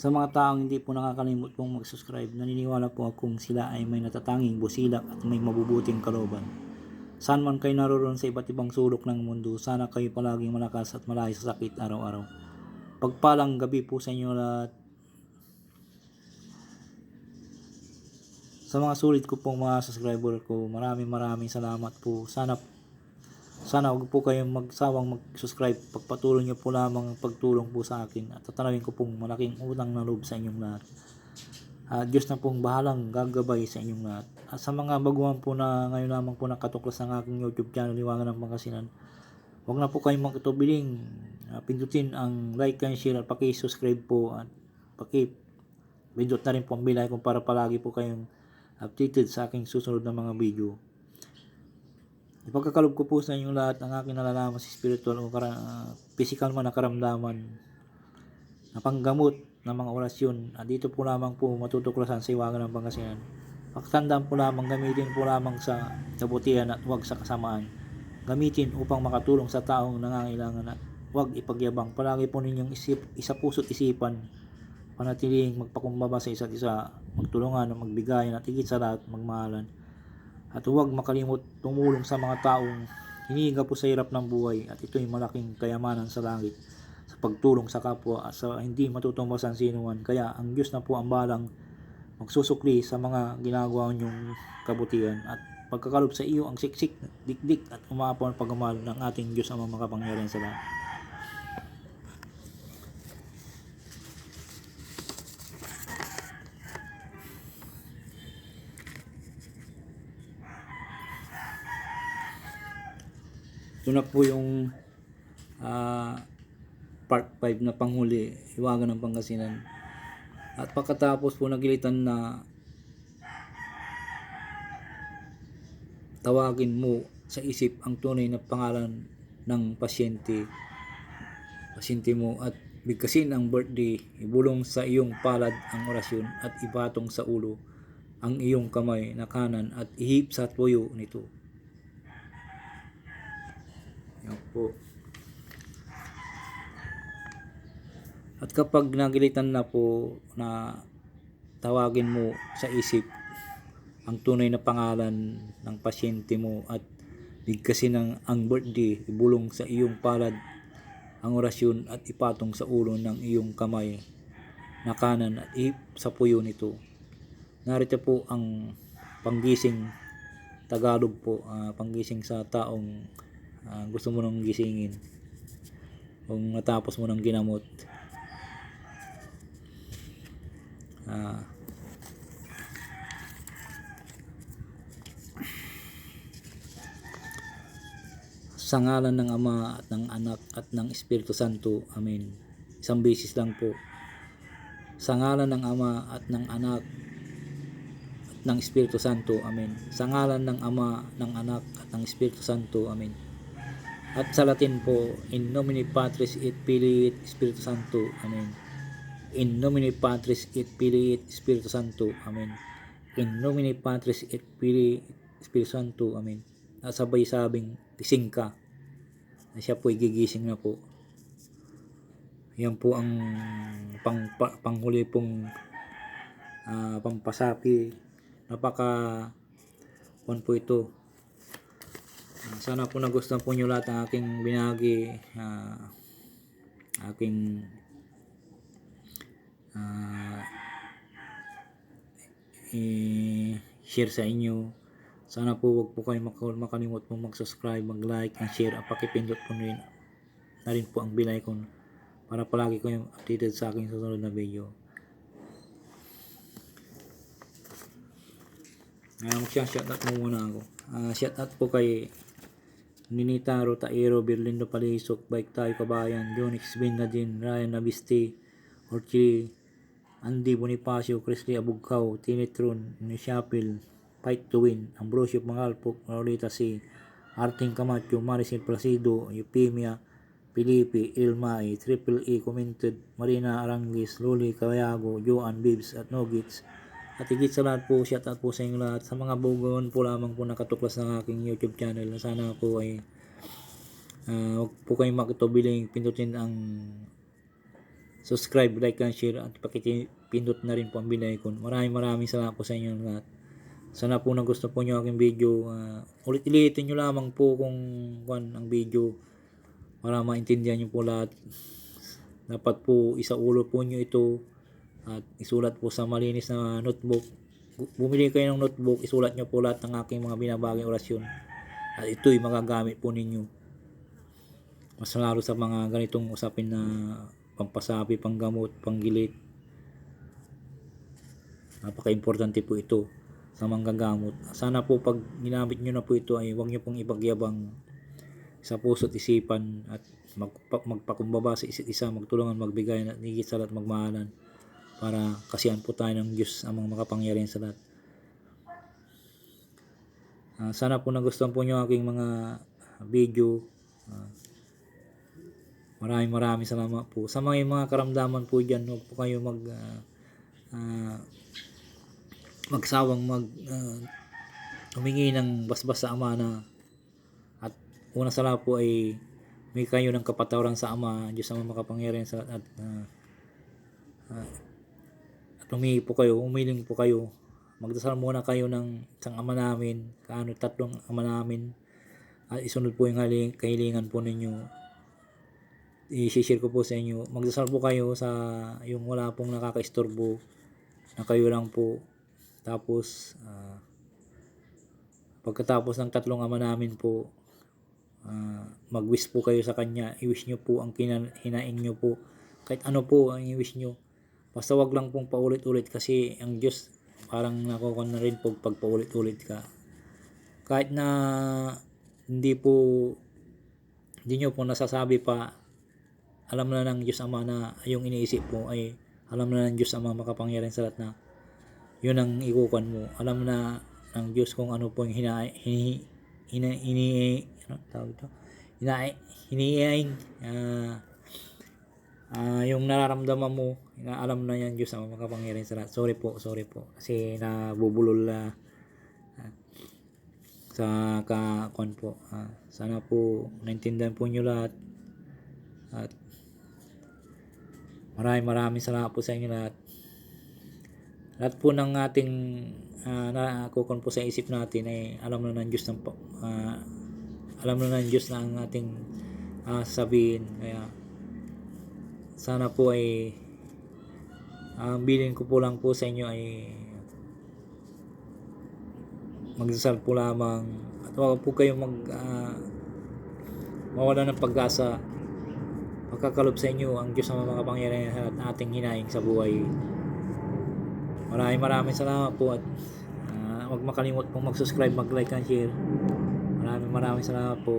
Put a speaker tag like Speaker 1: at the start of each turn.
Speaker 1: Sa mga taong hindi po nakakalimot pong mag-subscribe, naniniwala po akong sila ay may natatanging busilak at may mabubuting kalooban. Saan man kayo naroon sa iba't ibang sulok ng mundo, sana kayo palaging malakas at malayo sa sakit araw-araw. Pagpalang gabi po sa inyo lahat. Sa mga sulit ko pong mga subscriber ko, maraming maraming salamat po. Sana sana huwag po kayong magsawang mag-subscribe. Pagpatuloy niyo po lamang ang pagtulong po sa akin at tatanawin ko pong malaking utang na loob sa inyong lahat. At Diyos na pong bahalang gagabay sa inyong lahat. At sa mga baguhan po na ngayon lamang po nakatuklas ng aking YouTube channel, Liwangan ng Pangasinan, huwag na po kayong magkatubiling. Uh, pindutin ang like and share at paki-subscribe po at paki pindot na rin po ang bilay kung para palagi po kayong updated sa aking susunod na mga video. Ipagkakalob ko po sa inyong lahat ang aking nalalaman sa spiritual o kara, physical man na karamdaman na panggamot ng mga orasyon at dito po lamang po matutuklasan sa iwagan ng Pangasinan. Pagtandaan po lamang gamitin po lamang sa kabutihan at huwag sa kasamaan. Gamitin upang makatulong sa taong nangangailangan at huwag ipagyabang. Palagi po ninyong isip, isa puso't isipan panatiling magpakumbaba sa isa't isa, magtulungan, magbigayan at higit sa lahat magmahalan. At huwag makalimot tumulong sa mga taong hinihiga po sa hirap ng buhay at ito'y malaking kayamanan sa langit sa pagtulong sa kapwa at sa hindi matutumbasan sinuman. Kaya ang Diyos na po ang balang magsusukli sa mga ginagawa niyong kabutihan at pagkakalob sa iyo ang siksik, dikdik at umapaw ang pagmamahal ng ating Diyos ang makapangyarihan sa lahat. Ito na po yung ah, part 5 na panghuli, Hiwagan ng Pangasinan. At pagkatapos po nagilitan na tawagin mo sa isip ang tunay na pangalan ng pasyente pasyente mo at bigkasin ang birthday ibulong sa iyong palad ang orasyon at ibatong sa ulo ang iyong kamay na kanan at ihip sa tuyo nito yan po At kapag nagilitan na po na tawagin mo sa isip ang tunay na pangalan ng pasyente mo at bigkasin ng ang birthday, ibulong sa iyong palad ang orasyon at ipatong sa ulo ng iyong kamay na kanan at ihip sa puyo nito. Narito po ang panggising Tagalog po, ah, panggising sa taong ah, gusto mo nang gisingin. Kung natapos mo ng ginamot, Ah. sa ngalan ng Ama at ng Anak at ng Espiritu Santo. Amen. Isang beses lang po. Sa ngalan ng Ama at ng Anak at ng Espiritu Santo. Amen. Sa ngalan ng Ama, ng Anak at ng Espiritu Santo. Amen. At sa Latin po, in nomine Patris et Filii et Spiritu Santo. Amen. In nomine Patris et Filii et Spiritu Santo. Amen. In nomine Patris et Filii et Spiritu Santo. Amen. At sabay sabing gising ka. Na siya po gigising na po. Yan po ang pang, pa, panghuli pong ah, pampasapi. Napaka one po ito. Ah, sana po nagustuhan po nyo lahat ng aking binagi. ah, aking ah, i-share sa inyo. Sana po wag po kayo maka- makalimot po mag-subscribe, mag-like, and share. At pakipindot po rin, na rin po ang bell icon para palagi kayong updated sa aking susunod na video. Ngayon mag-shoutout mo muna ako. Ah, shoutout po kay Ninita Rotaero, Berlindo Palisok, Bike Tayo Kabayan, Jonix Bingadin, Ryan Nabisti, Orchi, Andy Bonifacio, Chrisley Abugkaw, Tinitron, Nishapil, Fight to Win, Ambrosio Mangalpok, Maulita C, Arting Camacho, Maricel Placido, Eupemia, Felipe, Ilmay, Triple E Commented, Marina Arangis, Luli Kayago, Joan Bibs at Nogits. At higit sa lahat po, shout out po sa inyo lahat. Sa mga bugon po lamang po nakatuklas ng aking YouTube channel. Sana po ay uh, huwag po kayong makitubiling pindutin ang subscribe, like, and share at pakipindot na rin po ang bell icon. Maraming maraming salamat po sa inyo lahat. Sana po na gusto po nyo aking video. ah, ulit-ulitin nyo lamang po kung kwan ang video para maintindihan nyo po lahat. Dapat po isaulo po nyo ito at isulat po sa malinis na notebook. Bu- Bumili kayo ng notebook, isulat nyo po lahat ng aking mga binabaging orasyon. At ito'y magagamit po ninyo. Mas lalo sa mga ganitong usapin na pampasabi, panggamot, panggilit. Napaka-importante po ito sa manggagamot. Sana po pag ginamit nyo na po ito ay huwag nyo pong ipagyabang sa puso't isipan at magpa, magpakumbaba sa isa't isa, magtulungan, magbigay at higit sa magmahalan para kasihan po tayo ng Diyos amang makapangyarihan sa lahat. Ah, sana po nagustuhan po nyo aking mga video. Ah, maraming maraming salamat po. Sa mga mga karamdaman po dyan, huwag po kayo mag ah, ah, magsawang mag ah, humingi ng basbas sa ama na at una sa lahat po ay may kayo ng kapatawaran sa ama, Diyos ang makapangyarihan sa at ah, ah, at humingi po kayo, umiling po kayo magdasal muna kayo ng isang ama namin, kaano tatlong ama namin, at isunod po yung haling, kahilingan po ninyo. I-share ko po sa inyo. Magdasal po kayo sa yung wala pong nakakaistorbo, na kayo lang po. Tapos, ah, pagkatapos ng tatlong ama namin po, ah, mag-wish po kayo sa kanya. I-wish nyo po ang hinaing nyo po. Kahit ano po ang i-wish nyo. Basta wag lang pong paulit-ulit kasi ang Diyos parang nakukon na rin po pag paulit-ulit ka. Kahit na hindi po hindi nyo po nasasabi pa alam na ng Diyos Ama na yung iniisip mo ay alam na ng Diyos Ama makapangyarihan sa lahat na yun ang ikukuan mo. Alam na ng Diyos kung ano po yung hina, hini, hina, hini, ano tawag ito? Hina, hinihain, ah, ah, yung nararamdaman mo, na alam na yan Diyos ang makapangyarihan sa lahat. Sorry po, sorry po. Kasi nabubulol na ah, sa kakon po. Ah, sana po naintindihan po nyo lahat. At maraming maraming salamat po sa inyo lahat. Lahat po ng ating uh, nakukon po sa isip natin ay alam na ng Diyos ng ah, alam na ng Diyos na ang ating ah, sabihin. Kaya sana po ay ang bilin ko po lang po sa inyo ay magdasal po lamang. At huwag po kayong mag ah, mawala ng pag-asa magkakalob sa inyo ang Diyos ang makapangyarihan at ating hinaing sa buhay. Maraming maraming salamat po at ah, huwag makalimot pong mag-subscribe, mag-like and share. Maraming maraming salamat po